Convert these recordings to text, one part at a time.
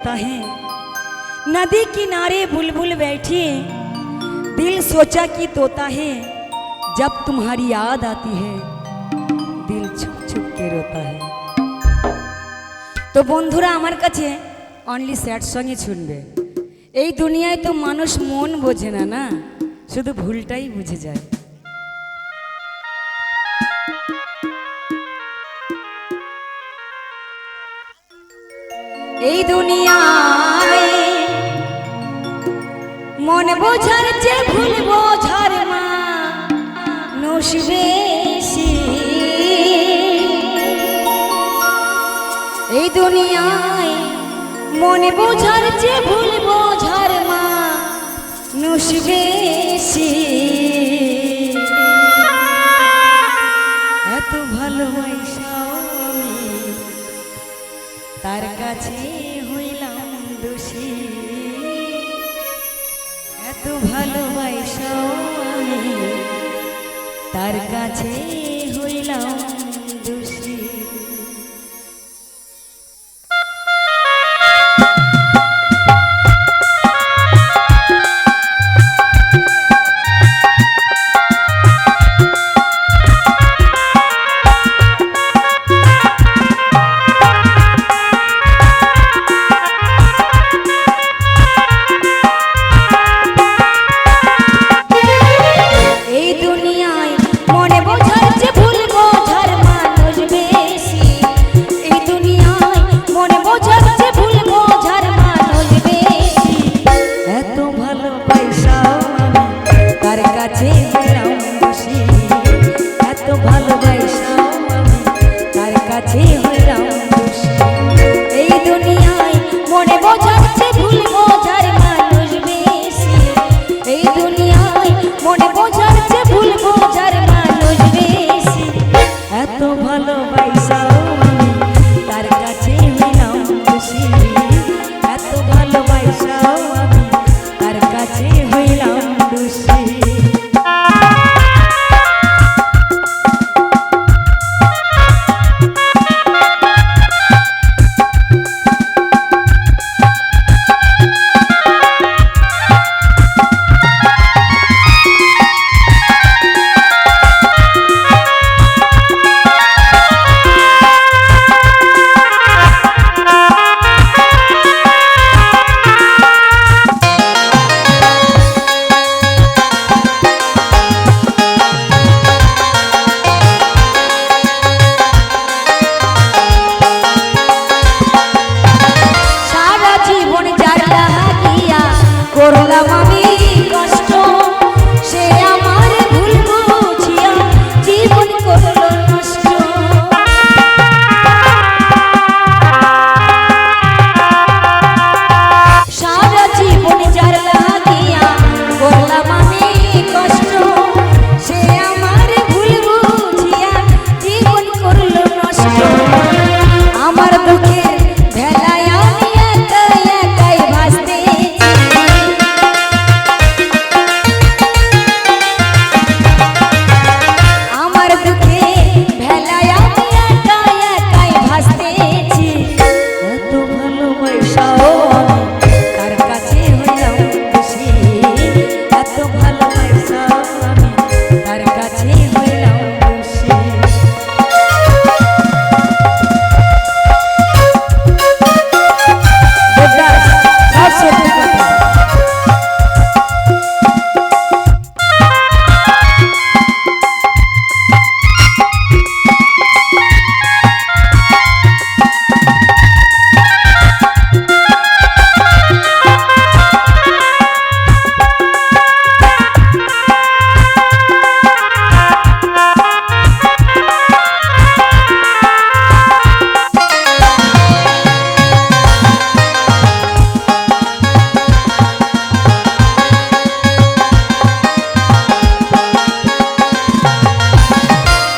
होता है नदी किनारे बुलबुल बैठी दिल सोचा कि तोता है जब तुम्हारी याद आती है দিল ছুপ ছুপ কে রোতা है তো বন্ধুরা আমার কাছে অনলি স্যাড সঙ্গে শুনবে এই দুনিয়ায় তো মানুষ মন বোঝে না না শুধু ভুলটাই বুঝে যায় এই দুনিয়ায় মন বোঝার চেয়ে ভুল বোঝার মা নসবেশি এই দুনিয়ায় মন বোঝার চেয়ে ভুল বোঝার মা নসবেশি তার কাছে হইলাম দোষী। এত ভালোবাসা তার কাছে হইলাম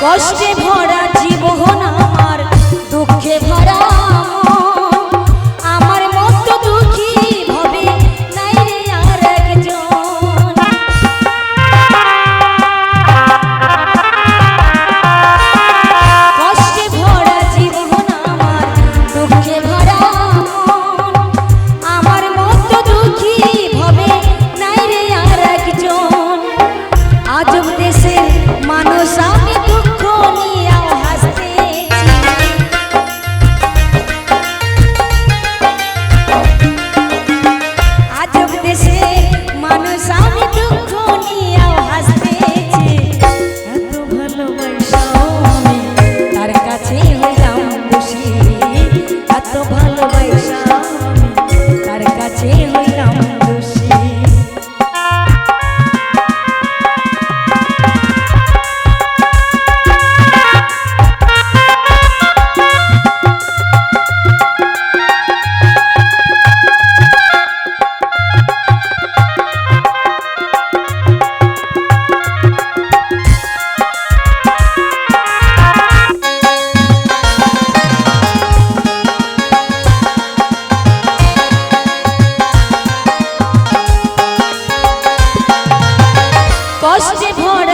কষ্টে ভর ভরা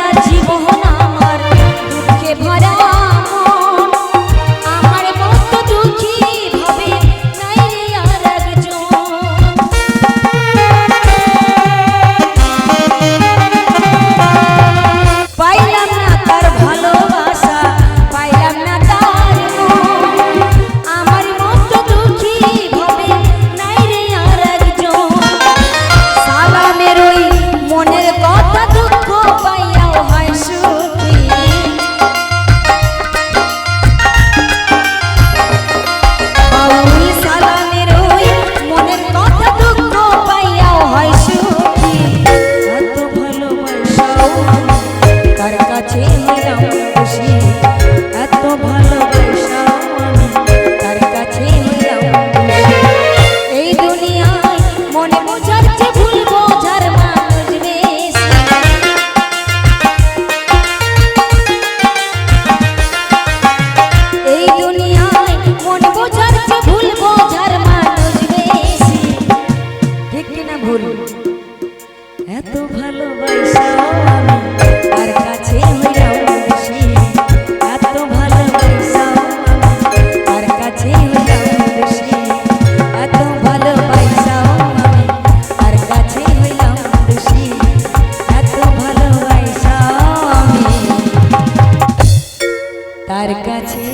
কাছে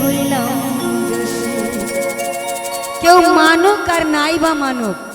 হইলাম। কেউ মানুক আর নাই বা মানুক